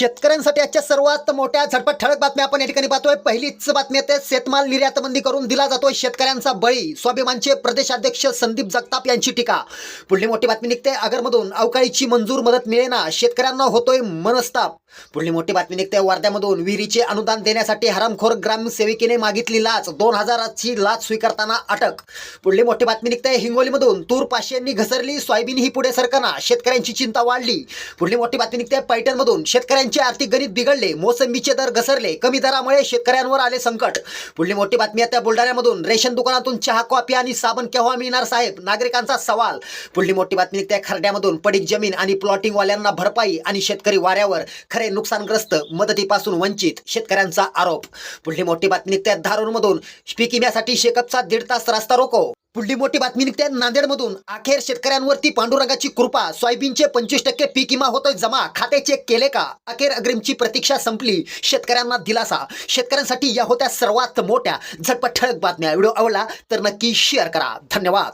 शेतकऱ्यांसाठी आजच्या सर्वात मोठ्या झटपट ठळक बातम्या आपण या ठिकाणी पाहतोय. पहिलीच बातमी येते शेतमाल निर्यातबंदी करून दिला जातोय शेतकऱ्यांचा बळी. स्वाभिमानचे प्रदेशाध्यक्ष संदीप जगताप यांची टीका. पुढली मोठी बातमी निघते. आगरमधून अवकाळीची मंजूर मदत मिळेना शेतकऱ्यांना होतोय मनस्ताप. पुढली मोठी बातमी निघते. वर्ध्यामधून विहिरीचे अनुदान देण्यासाठी हरामखोर ग्रामसेविकेने मागितली लाच. दोन हजाराची लाच स्वीकारताना अटक. पुढली मोठी बातमी निघते. हिंगोलीमधून तूर पाचशेंनी घसरली. सोयाबीन ही पुढे सरकना. शेतकऱ्यांची चिंता वाढली. पुढली मोठी बातमी निघते. पैठणमधून शेतकऱ्यांची आर्थिक गणित बिघडले मोसंबीचे दर घसरले कमी दरामुळे शेतकऱ्यांवर आले संकट. पुढली मोठी बातमी आहे त्या बुलढाण्यामधून. रेशन दुकानातून चहा कॉफी आणि साबण केव्हा मिळणार साहेब? नागरिकांचा सवाल. पुढली मोठी बातमी निघते खरड्यामधून. पडीक जमीन आणि प्लॉटिंगवाल्यांना भरपाई आणि शेतकरी वाऱ्यावर खरे नुकसानग्रस्त मदतीपासून वंचित शेतकऱ्यांचा आरोप. पुढली मोठी बातमी निघते धारूरमधून. पीक विम्यासाठी शेकअपचा दीड तास रस्ता रोको. पुढली मोठी बातमी निघते नांदेडमधून. अखेर शेतकऱ्यांवरती पांडुरंगाची कृपा. सोयाबीनचे पंचवीस टक्के पीक विमा होतोय जमा. खाते चेक केले का? अखेर अग्रिमची प्रतीक्षा संपली. शेतकऱ्यांना दिलासा. शेतकऱ्यांसाठी या होत्या सर्वात मोठ्या झटपट ठळक बातम्या. व्हिडिओ आवडला तर नक्की शेअर करा. धन्यवाद.